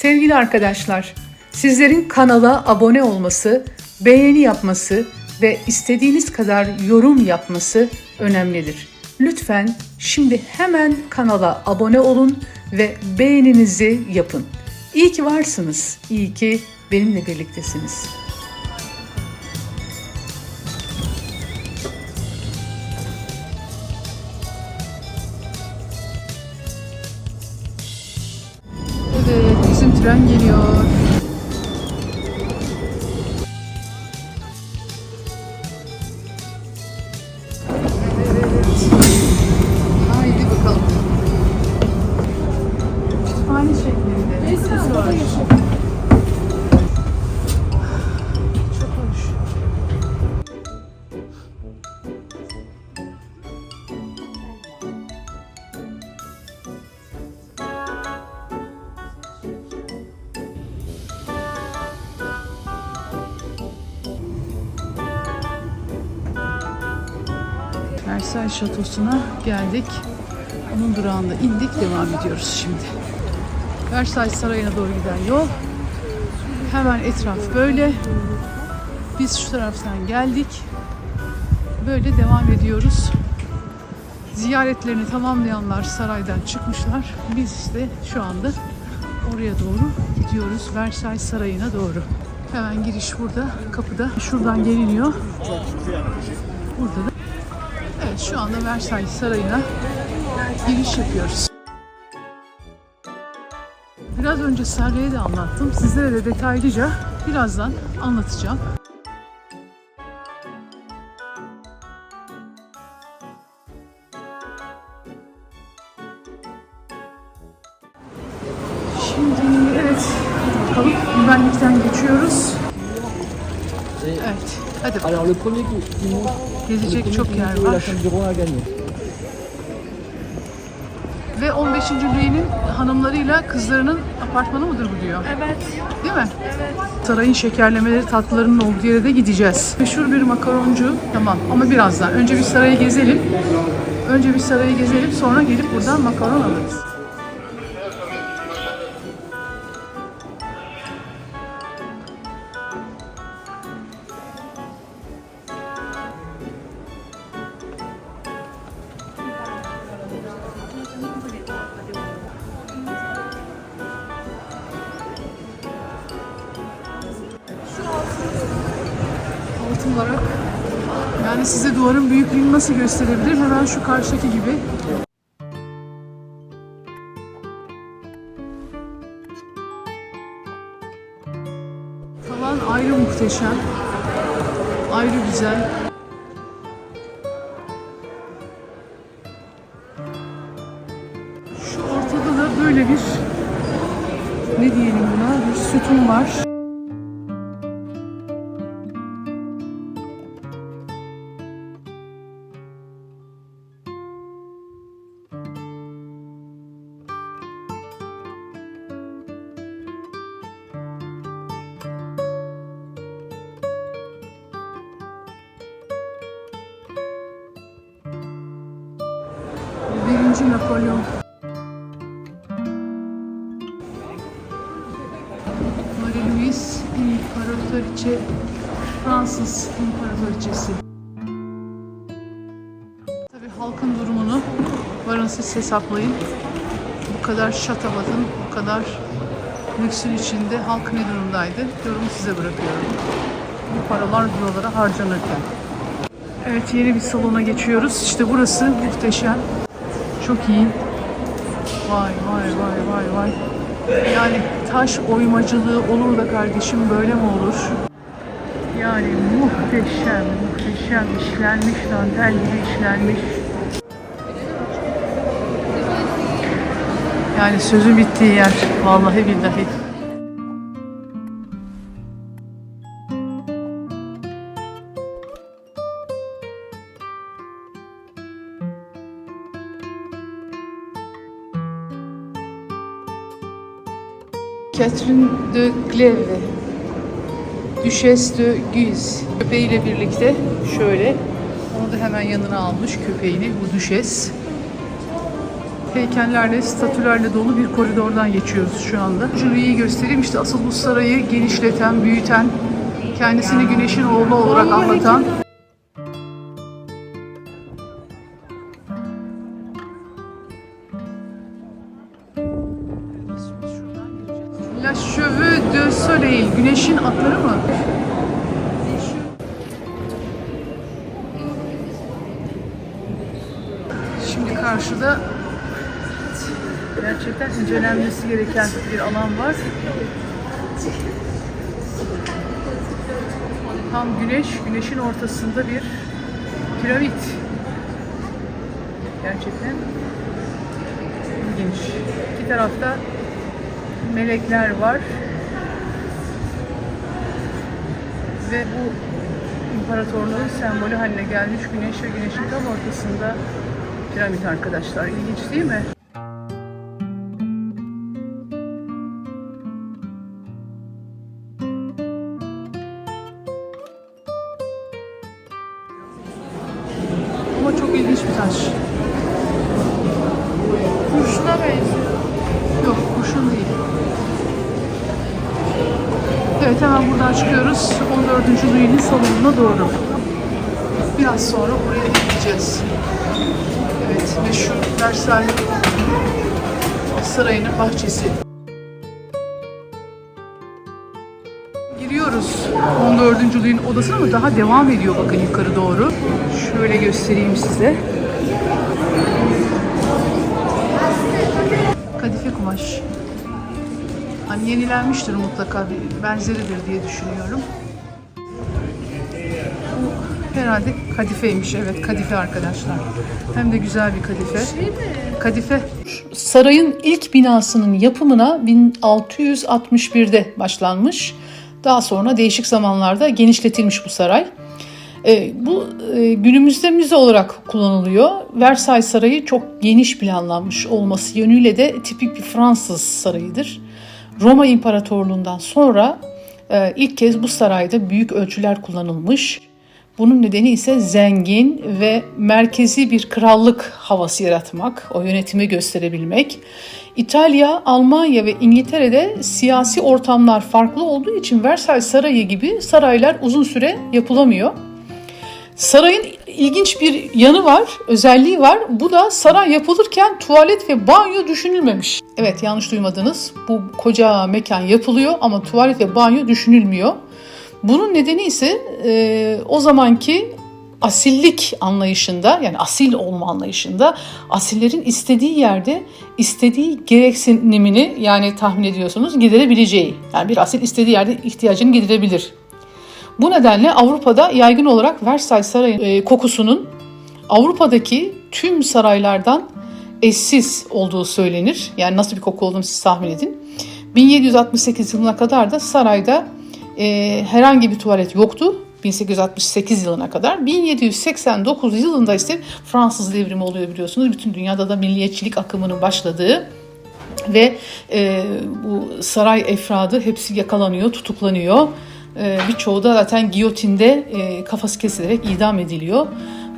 Sevgili arkadaşlar, sizlerin kanala abone olması, beğeni yapması ve istediğiniz kadar yorum yapması önemlidir. Lütfen şimdi hemen kanala abone olun ve beğeninizi yapın. İyi ki varsınız, iyi ki benimle birliktesiniz. Tren geliyor. Haydi bakalım. Kütüphane şeklinde. Çok Şatosu'na geldik. Onun durağında indik, devam ediyoruz şimdi. Versailles Sarayı'na doğru giden yol. Hemen etraf böyle. Biz şu taraftan geldik. Böyle devam ediyoruz. Ziyaretlerini tamamlayanlar saraydan çıkmışlar. Biz de şu anda oraya doğru gidiyoruz. Versailles Sarayı'na doğru. Hemen giriş burada, kapıda. Şuradan geliniyor. Burada da şu anda Versailles Sarayı'na giriş yapıyoruz. Biraz önce Saray'ı da anlattım. Sizlere de detaylıca birazdan anlatacağım. Şimdi evet bakalım güvenlikten geçiyoruz. Evet hadi bakalım. Gezecek çok yer var. Ve 15. Louis'nin hanımlarıyla kızlarının apartmanı mıdır bu diyor. Evet. Değil mi? Sarayın şekerlemeleri tatlılarının olduğu yere de gideceğiz. Meşhur bir makaroncu. Tamam ama birazdan. Önce bir sarayı gezelim. Önce bir sarayı gezelim sonra gelip buradan makaron alırız. Nasıl gösterebilir? Hemen şu karşıdaki gibi. Falan ayrı muhteşem. Ayrı güzel. Birinci Napolyon. Marie Louise İmparatoriçe, Fransız İmparatoriçesi. Tabii halkın durumunu varın siz hesaplayın. Bu kadar şatafatın, bu kadar lüksün içinde halk ne durumdaydı? Yorumu size bırakıyorum. Bu paralar buralara harcanırken. Evet yeni bir salona geçiyoruz. İşte burası muhteşem. Çok iyi. Vay vay vay vay vay. Yani taş oymacılığı olur da kardeşim böyle mi olur? Yani muhteşem, muhteşem işlenmiş dantel gibi işlenmiş. Yani sözü bittiği yer. Vallahi billahi. Catherine de Clèves, Duchesse de Guise. Köpeğiyle birlikte şöyle, onu da hemen yanına almış köpeğini, bu Duchesse. heykellerle, statülerle dolu bir koridordan geçiyoruz şu anda. Jüriyi göstereyim işte asıl bu sarayı genişleten, büyüten, kendisini güneşin oğlu olarak anlatan Cheveux de Soleil, güneşin atları mı? Şimdi karşıda gerçekten incelenmesi gereken bir alan var. Tam güneş, güneşin ortasında bir piramit. Gerçekten ilginç. İki tarafta melekler var. Ve bu imparatorluğun sembolü haline gelmiş güneş ve güneşin tam ortasında piramit arkadaşlar. İlginç değil mi? Bahçesi. Giriyoruz 14. Louis'nin odasına ama daha devam ediyor bakın yukarı doğru. Şöyle göstereyim size. Kadife kumaş. Hani yenilenmiştir mutlaka benzeridir diye düşünüyorum. Bu herhalde kadifeymiş evet kadife arkadaşlar. Hem de güzel bir kadife. Kadife. Sarayın ilk binasının yapımına 1661'de başlanmış. Daha sonra değişik zamanlarda genişletilmiş bu saray. E, bu e, günümüzde müze olarak kullanılıyor. Versailles Sarayı çok geniş planlanmış olması yönüyle de tipik bir Fransız sarayıdır. Roma İmparatorluğundan sonra e, ilk kez bu sarayda büyük ölçüler kullanılmış. Bunun nedeni ise zengin ve merkezi bir krallık havası yaratmak, o yönetimi gösterebilmek. İtalya, Almanya ve İngiltere'de siyasi ortamlar farklı olduğu için Versailles Sarayı gibi saraylar uzun süre yapılamıyor. Sarayın ilginç bir yanı var, özelliği var. Bu da saray yapılırken tuvalet ve banyo düşünülmemiş. Evet yanlış duymadınız. Bu koca mekan yapılıyor ama tuvalet ve banyo düşünülmüyor. Bunun nedeni ise e, o zamanki asillik anlayışında yani asil olma anlayışında asillerin istediği yerde istediği gereksinimini yani tahmin ediyorsunuz giderebileceği. Yani bir asil istediği yerde ihtiyacını giderebilir. Bu nedenle Avrupa'da yaygın olarak Versailles Sarayı e, kokusunun Avrupa'daki tüm saraylardan eşsiz olduğu söylenir. Yani nasıl bir koku olduğunu siz tahmin edin. 1768 yılına kadar da sarayda e, herhangi bir tuvalet yoktu. 1868 yılına kadar. 1789 yılında ise Fransız devrimi oluyor biliyorsunuz. Bütün dünyada da milliyetçilik akımının başladığı ve e, bu saray efradı hepsi yakalanıyor, tutuklanıyor. E, birçoğu da zaten giyotinde e, kafası kesilerek idam ediliyor.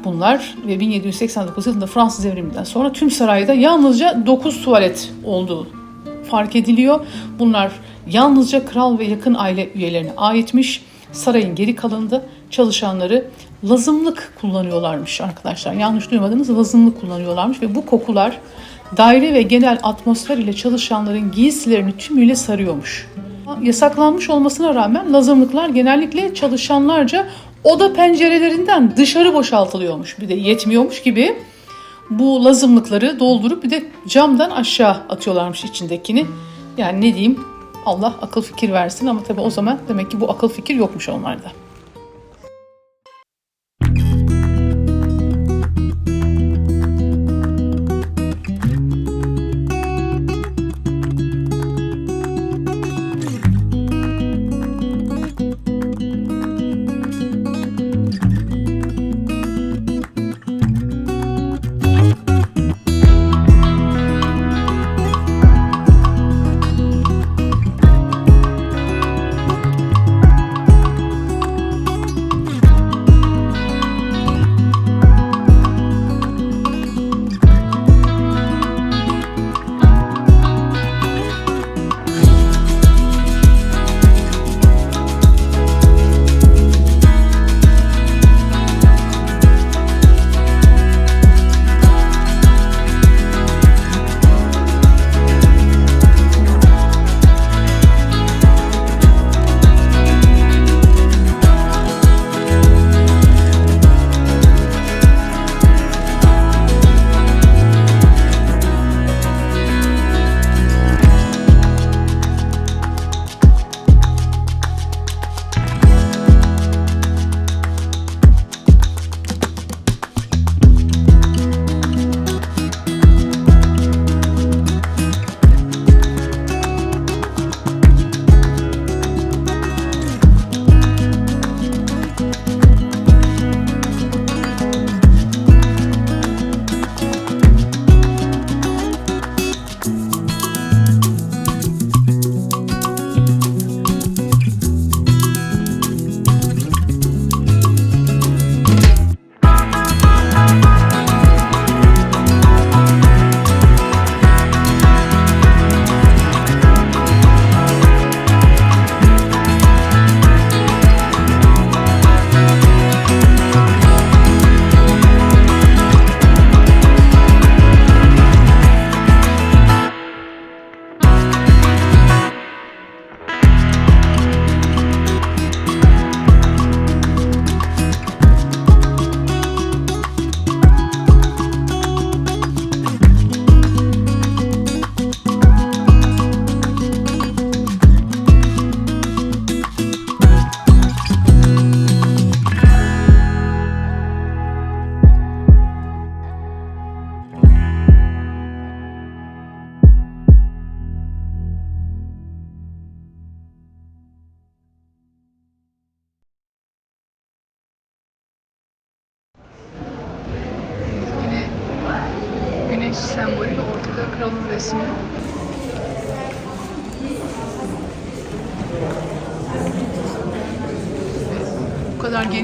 Bunlar ve 1789 yılında Fransız devriminden sonra tüm sarayda yalnızca 9 tuvalet olduğu fark ediliyor. Bunlar yalnızca kral ve yakın aile üyelerine aitmiş. Sarayın geri kalanında çalışanları lazımlık kullanıyorlarmış arkadaşlar. Yanlış duymadınız lazımlık kullanıyorlarmış ve bu kokular daire ve genel atmosfer ile çalışanların giysilerini tümüyle sarıyormuş. Yasaklanmış olmasına rağmen lazımlıklar genellikle çalışanlarca oda pencerelerinden dışarı boşaltılıyormuş. Bir de yetmiyormuş gibi bu lazımlıkları doldurup bir de camdan aşağı atıyorlarmış içindekini. Yani ne diyeyim Allah akıl fikir versin ama tabii o zaman demek ki bu akıl fikir yokmuş onlarda.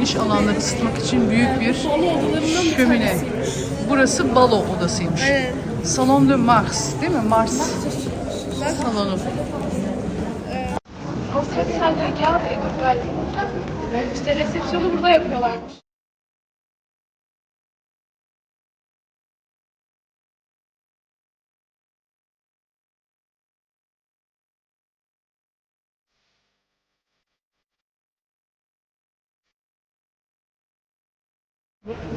Geniş alanları ısıtmak için büyük bir şömine. Burası balo odasıymış. Evet. Salon de Mars değil mi? Mars salonu. Konsept zeka ve galiba. İşte resepsiyonu burada yapıyorlarmış.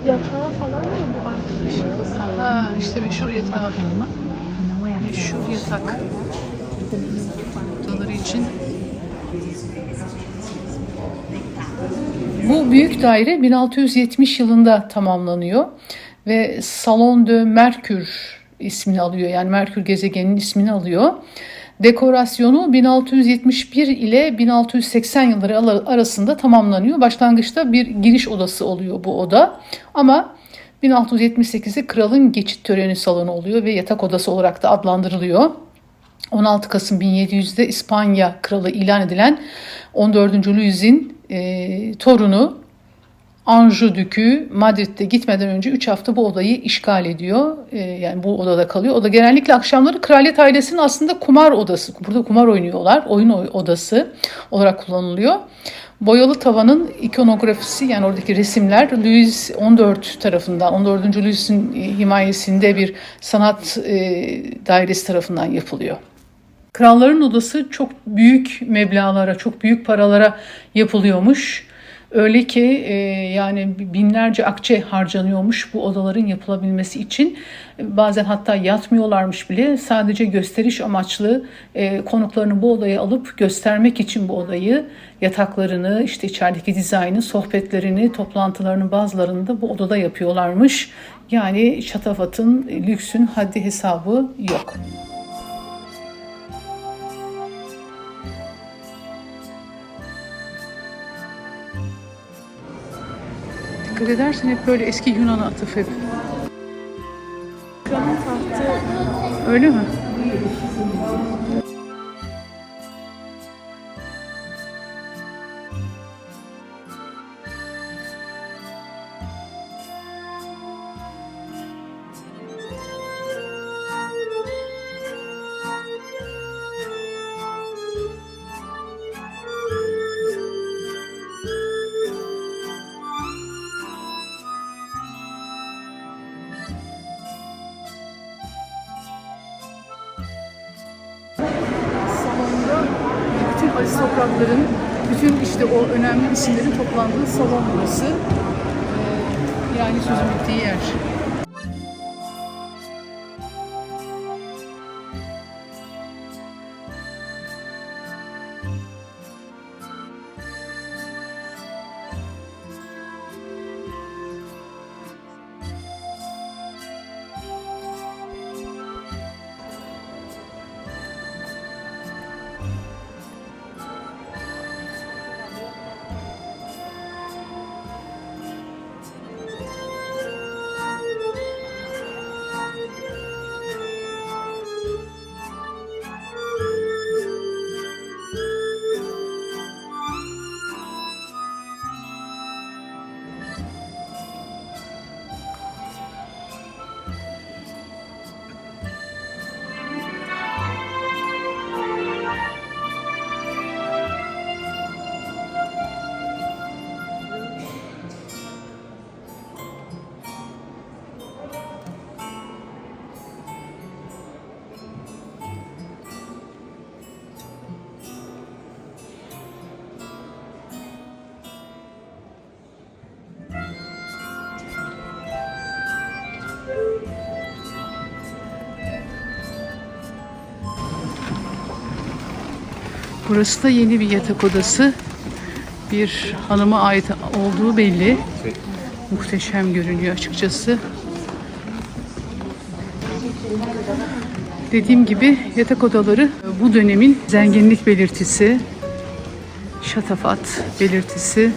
Yatağı falan mı bu arkadaşın? Ha işte meşhur yatak. Meşhur yatak. Odaları için. Bu büyük daire 1670 yılında tamamlanıyor ve Salon de Merkür ismini alıyor. Yani Merkür gezegeninin ismini alıyor. Dekorasyonu 1671 ile 1680 yılları arasında tamamlanıyor. Başlangıçta bir giriş odası oluyor bu oda. Ama 1678'de kralın geçit töreni salonu oluyor ve yatak odası olarak da adlandırılıyor. 16 Kasım 1700'de İspanya kralı ilan edilen 14. Louis'in e, torunu Anjou Dükü Madrid'de gitmeden önce 3 hafta bu odayı işgal ediyor. E, yani bu odada kalıyor. O da genellikle akşamları kraliyet ailesinin aslında kumar odası. Burada kumar oynuyorlar. Oyun oy- odası olarak kullanılıyor. Boyalı tavanın ikonografisi yani oradaki resimler Louis 14 tarafından, 14. Louis'in e, himayesinde bir sanat e, dairesi tarafından yapılıyor. Kralların odası çok büyük meblağlara, çok büyük paralara yapılıyormuş. Öyle ki e, yani binlerce akçe harcanıyormuş bu odaların yapılabilmesi için. E, Bazen hatta yatmıyorlarmış bile. Sadece gösteriş amaçlı e, konuklarını bu odaya alıp göstermek için bu odayı, yataklarını, işte içerideki dizaynı, sohbetlerini, toplantılarının bazılarını da bu odada yapıyorlarmış. Yani şatafatın, lüksün haddi hesabı yok. Dikkat edersen hep böyle eski Yunan atıf hep. Kralın tahtı Öyle mi? İsimlerin toplandığı salon burası. Ee, yani sözün bittiği yer. Burası da yeni bir yatak odası. Bir hanıma ait olduğu belli. Muhteşem görünüyor açıkçası. Dediğim gibi yatak odaları bu dönemin zenginlik belirtisi, şatafat belirtisi.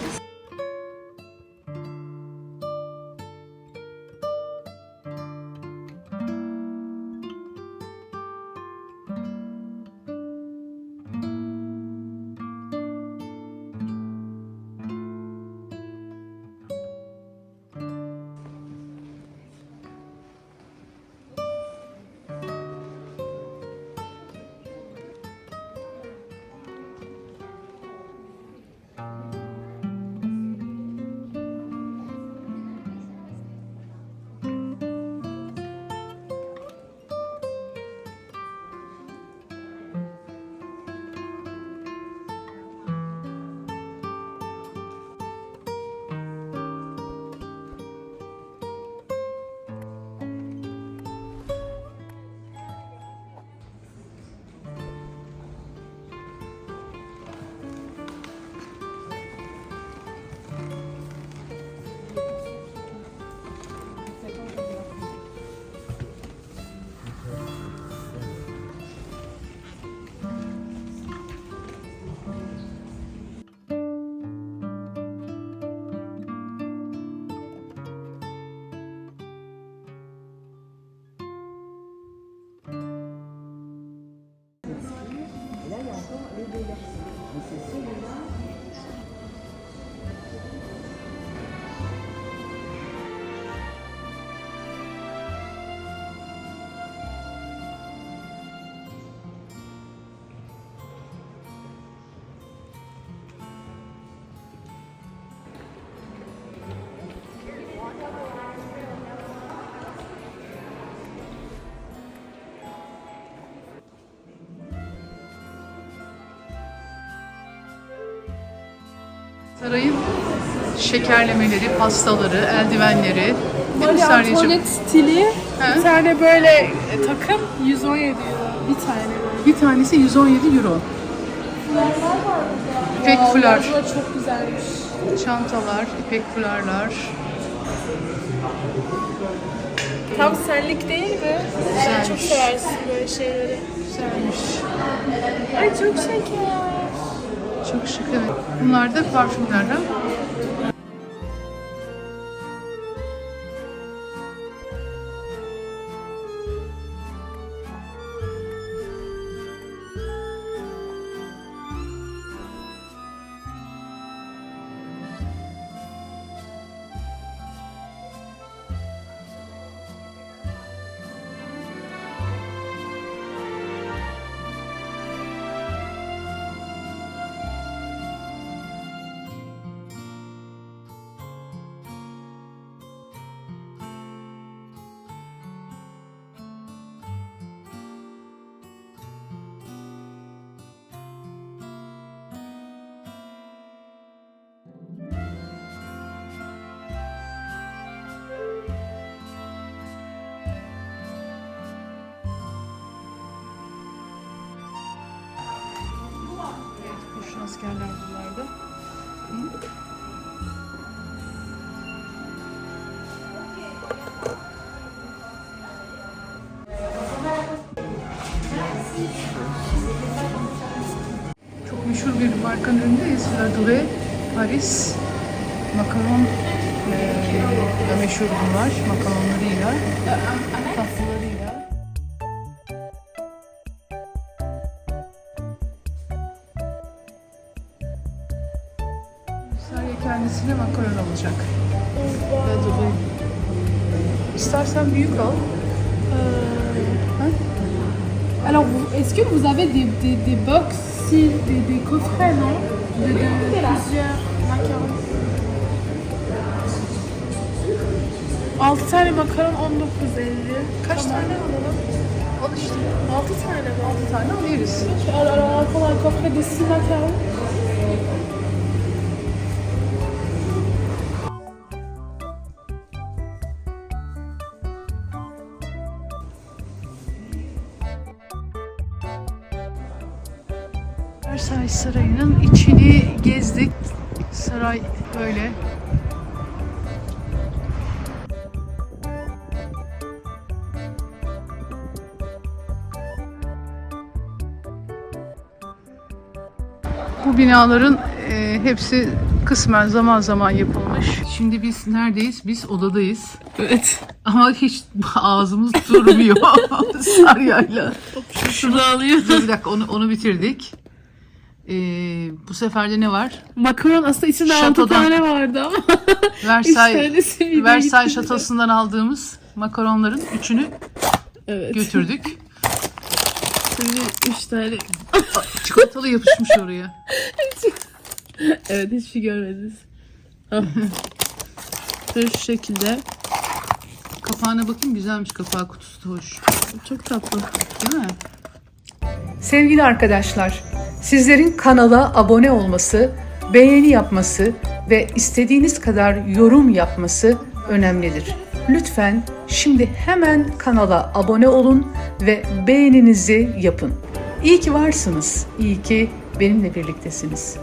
Sarayın şekerlemeleri, pastaları, eldivenleri. Sarya'cığım? Antoinette stili. He? Bir tane böyle e, takım 117 euro. Bir tane böyle. Bir tanesi 117 euro. İpek fular, Bu da çok güzelmiş. çantalar, ipek fularlar. Tam senlik değil mi? Güzelmiş. Çok seversin böyle şeyleri. Güzelmiş. Ay çok şeker. Çok şık evet. Bunlar da parfümler kurşun askerler buralarda. Çok meşhur bir markanın üründeyiz. La Doure, Paris. Makaron eee da meşhur bunlar. Makaronlarıyla, tatlılarıyla. Alors, est-ce que vous avez des, des, des box, si, des, des coffrets, non? De, de plusieurs macarons. 6 tane makaron 19.50. Kaç tane alalım? Al işte. 6 tane mi? 6 tane al yeriz. Alors, alors, on va prendre un coffret de 6 macarons. Bu binaların e, hepsi kısmen zaman zaman yapılmış. Şimdi biz neredeyiz? Biz odadayız. Evet. Ama hiç ağzımız durmuyor Sarya'yla. Şurada alıyor. Dur bir dakika onu, onu bitirdik. Ee, bu sefer de ne var? Makaron aslında içinde 6 Şatodan. tane vardı ama. Versailles, Versailles şatosundan aldığımız makaronların üçünü Evet. götürdük. Şimdi 3 tane. Çikolatalı yapışmış oraya. Evet hiçbir şey görmediniz. Ah. Böyle şu şekilde. Kapağına bakın güzelmiş kapağı kutusu da hoş. Çok tatlı. Değil mi? Sevgili arkadaşlar, sizlerin kanala abone olması, beğeni yapması ve istediğiniz kadar yorum yapması önemlidir. Lütfen şimdi hemen kanala abone olun ve beğeninizi yapın. İyi ki varsınız. İyi ki benimle birliktesiniz.